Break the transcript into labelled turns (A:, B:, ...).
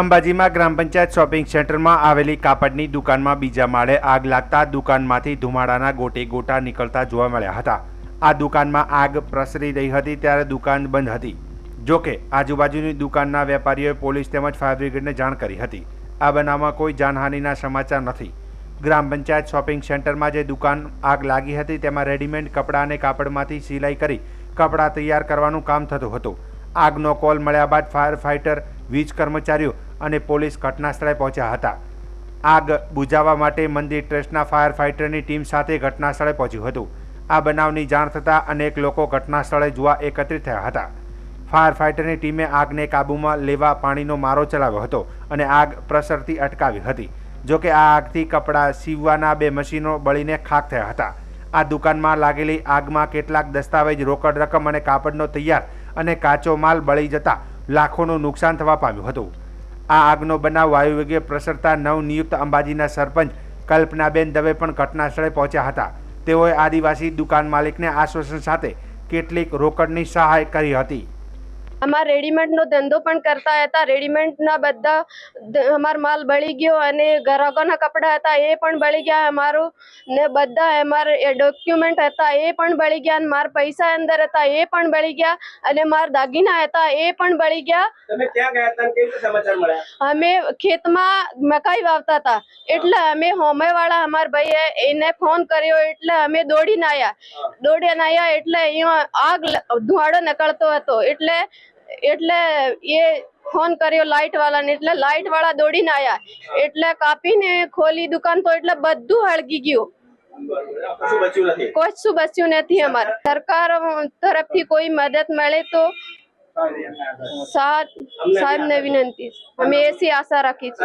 A: અંબાજીમાં ગ્રામ પંચાયત શોપિંગ સેન્ટરમાં આવેલી કાપડની દુકાનમાં બીજા માળે આગ લાગતા દુકાનમાંથી ધુમાડાના ગોટે ગોટા નીકળતા જોવા મળ્યા હતા. આ દુકાનમાં આગ પ્રસરી રહી હતી ત્યારે દુકાન બંધ હતી. જોકે આજુબાજુની દુકાનના વેપારીઓએ પોલીસ તેમજ ફાયર બ્રિગેડને જાણ કરી હતી. આ બનાવમાં કોઈ જાનહાનિના સમાચાર નથી. ગ્રામ પંચાયત શોપિંગ સેન્ટરમાં જે દુકાન આગ લાગી હતી તેમાં રેડીમેડ કપડાં અને કાપડમાંથી સિલાઈ કરી કપડાં તૈયાર કરવાનું કામ થતું હતું. આગનો કોલ મળ્યા બાદ ફાયર ફાઇટર વીજ કર્મચારીઓ અને પોલીસ ઘટના સ્થળે પહોંચ્યા હતા. આગ બુઝાવવા માટે મંદિર ટ્રસ્ટના ફાયર ફાઇટરની ટીમ સાથે ઘટનાસ્થળે પહોંચ્યું હતું. આ બનાવની જાણ થતાં અનેક લોકો ઘટના સ્થળે જોવા એકત્રિત થયા હતા. ફાયર ફાઇટરની ટીમે આગને કાબૂમાં લેવા પાણીનો મારો ચલાવ્યો હતો અને આગ પ્રસરતી અટકાવી હતી. જોકે આ આગથી કપડાં સીવવાના બે મશીનો બળીને ખાક થયા હતા. આ દુકાનમાં લાગેલી આગમાં કેટલાક દસ્તાવેજ રોકડ રકમ અને કાપડનો તૈયાર અને કાચો માલ બળી જતા લાખોનું નુકસાન થવા પામ્યું હતું. આ આગનો બનાવ વાયુવેગે પ્રસરતા નવનિયુક્ત અંબાજીના સરપંચ કલ્પનાબેન દવે પણ ઘટના સ્થળે પહોંચ્યા હતા. તેઓએ આદિવાસી દુકાન માલિકને આશ્વાસન સાથે કેટલીક રોકડની સહાય કરી હતી.
B: અમાર રેડીમેડનો ધંધો પણ કરતા હતા. રેડીમેડના બધા અમારો માલ બળી ગયો અને ગ્રાહકોના કપડાં હતા એ પણ બળી ગયા. અમારું ને બધા અમારે ડોક્યુમેન્ટ હતા એ પણ બળી ગયા અને મારા પૈસા અંદર હતા એ પણ બળી ગયા અને મારા દાગીના હતા એ પણ બળી ગયા. અમે ખેતમાં મકાઈ વાવતા હતા. એટલે અમે હોમેવાળા અમાર ભાઈએ એને ફોન કર્યો એટલે અમે દોડીને આવ્યા દોડીને આવ્યા એટલે અહીંયા આગ ધુવાડો નીકળતો હતો. એટલે એટલે એ ફોન કર્યો લાઇટ વાળાને, એટલે લાઇટ વાળા દોડીને આવ્યા એટલે કાપીને ખોલી દુકાન તો એટલે બધું હળગી ગયું.
C: કશું
B: બચ્યું નથી અમારે. સરકાર તરફથી કોઈ મદદ મળે તો સાહેબ, સાહેબને વિનંતી. અમે એસી આશા રાખી છે